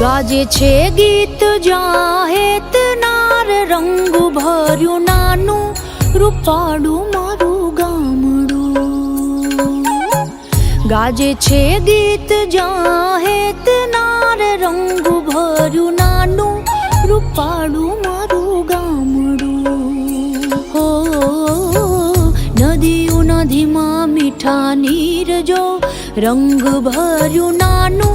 ગાજે છે ગીત, જાહેત નાર, રંગ ભર્યું નાનું રૂપાડું મારું ગામડું. ગાજે છે ગીત, જાહેત નાર, રંગ ભર્યું નાનું રૂપાડું મારું ગામડું. હો, નદીઓ નદીમાં મીઠા નીર જો રંગ ભર્યું નાનું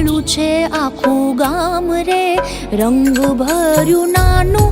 દુઃખમાં છે આખું ગામ રે. રંગ ભર્યું નાનું